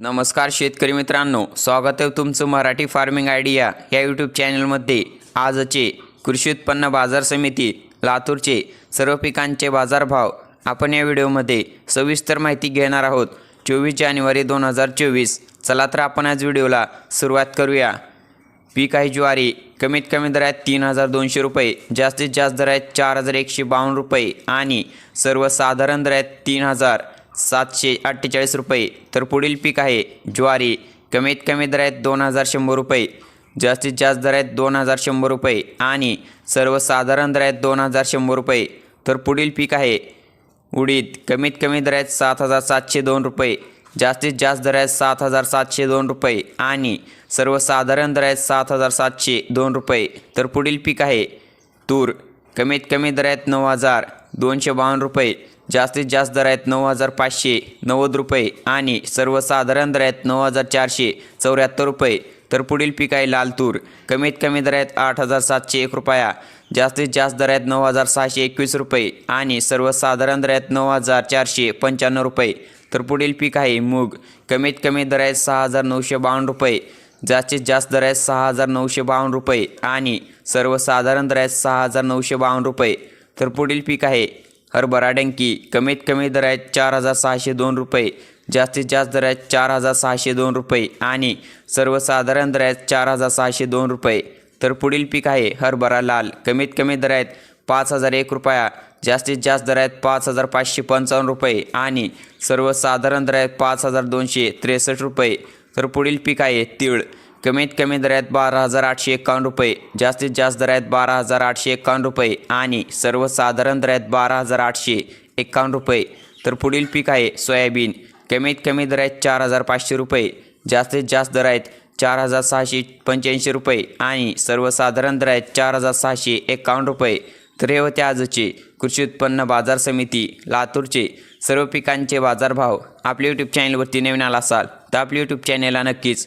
नमस्कार शेतकरी मित्रांनो स्वागत आहे तुमचं मराठी फार्मिंग आयडिया या यूट्यूब चॅनलमध्ये आजचे कृषी उत्पन्न बाजार समिती लातूरचे सर्व पिकांचे बाजारभाव. आपण या व्हिडिओमध्ये सविस्तर माहिती घेणार आहोत. चोवीस जानेवारी दोन हजार चोवीस. चला तर आपण आज व्हिडिओला सुरुवात करूया. पीक आहे ज्वारी कमीत कमी दर आहेत तीन हजार दोनशे रुपये जास्तीत जास्त दर आहेत चार हजार एकशे बावन्न रुपये आणि सर्वसाधारण दर आहेत तीन हजार. सातशे अठ्ठेचाळीस रुपये. तर पुढील पीक आहे ज्वारी. कमीत कमी दर आहेत दोन हजार शंभर रुपये. जास्तीत जास्त दर आहेत दोन हजार शंभर रुपये. आणि सर्वसाधारण दर आहेत दोन हजार शंभर रुपये. तर पुढील पीक आहे उडीद. कमीत कमी दर आहेत सात हजार सातशे दोन रुपये. जास्तीत जास्त दर आहेत सात हजार सातशे दोन रुपये. आणि सर्वसाधारण दर आहेत सात हजार सातशे दोन रुपये. तर पुढील पीक आहे तूर. कमीत कमी दर आहेत नऊ हजार. दोनशे बावन्न रुपये. जास्तीत जास्त दर आहेत नऊ हजार पाचशे नव्वद रुपये आणि सर्वसाधारण दर आहेत नऊ हजार चारशे चौऱ्याहत्तर रुपये. तर पुढील पीक आहे लाल तूर कमीत कमी दर आहेत आठ हजार सातशे एक रुपया. जास्तीत जास्त दर आहेत नऊ हजार सहाशे एकवीस रुपये आणि सर्वसाधारण दर आहेत नऊ हजार चारशे पंच्याण्णव रुपये. तर पुढील पीक आहे मूग. कमीत कमी दर आहेत सहा हजार नऊशे बावन्न रुपये. जास्तीत जास्त दर आहेत सहा हजार नऊशे बावन्न रुपये आणि सर्वसाधारण दर आहेत सहा हजार नऊशे बावन्न रुपये. तर पुढील पीक आहे हरभरा डंकी. कमीत कमी दर आहेत चार हजार सहाशे दोन रुपये जास्तीत जास्त दर आहेत चार हजार सहाशे दोन रुपये आणि सर्वसाधारण दर आहेत चार हजार सहाशे दोन रुपये. तर पुढील पीक आहे हरभरा लाल. कमीत कमी दर आहेत पाच हजार एक रुपया जास्तीत जास्त दर आहेत पाच हजार पाचशे पंचावन्न रुपये आणि सर्वसाधारण दर आहेत पाच हजार दोनशे त्रेसष्ट रुपये. तर पुढील पीक आहे तीळ. कमीत कमी दरात बारा हजार आठशे एकावन्न रुपये जास्तीत जास्त दरात आहेत बारा हजार आठशे एकावन्न रुपये आणि सर्वसाधारण दरात बारा हजार आठशे एकावन्न रुपये. तर पुढील पीक आहे सोयाबीन. कमीत कमी दरात चार हजार पाचशे रुपये जास्तीत जास्त दर आहेत चार हजार सहाशे पंच्याऐंशी रुपये आणि सर्वसाधारण दर आहेत चार हजार सहाशे एकावन्न रुपये. तर हे होते आजचे कृषी उत्पन्न बाजार समिती लातूरचे सर्व पिकांचे बाजारभाव. आपल्या यूट्यूब चॅनलवरती नवीन आला असाल तर आपल्या यूट्यूब चॅनलला नक्कीच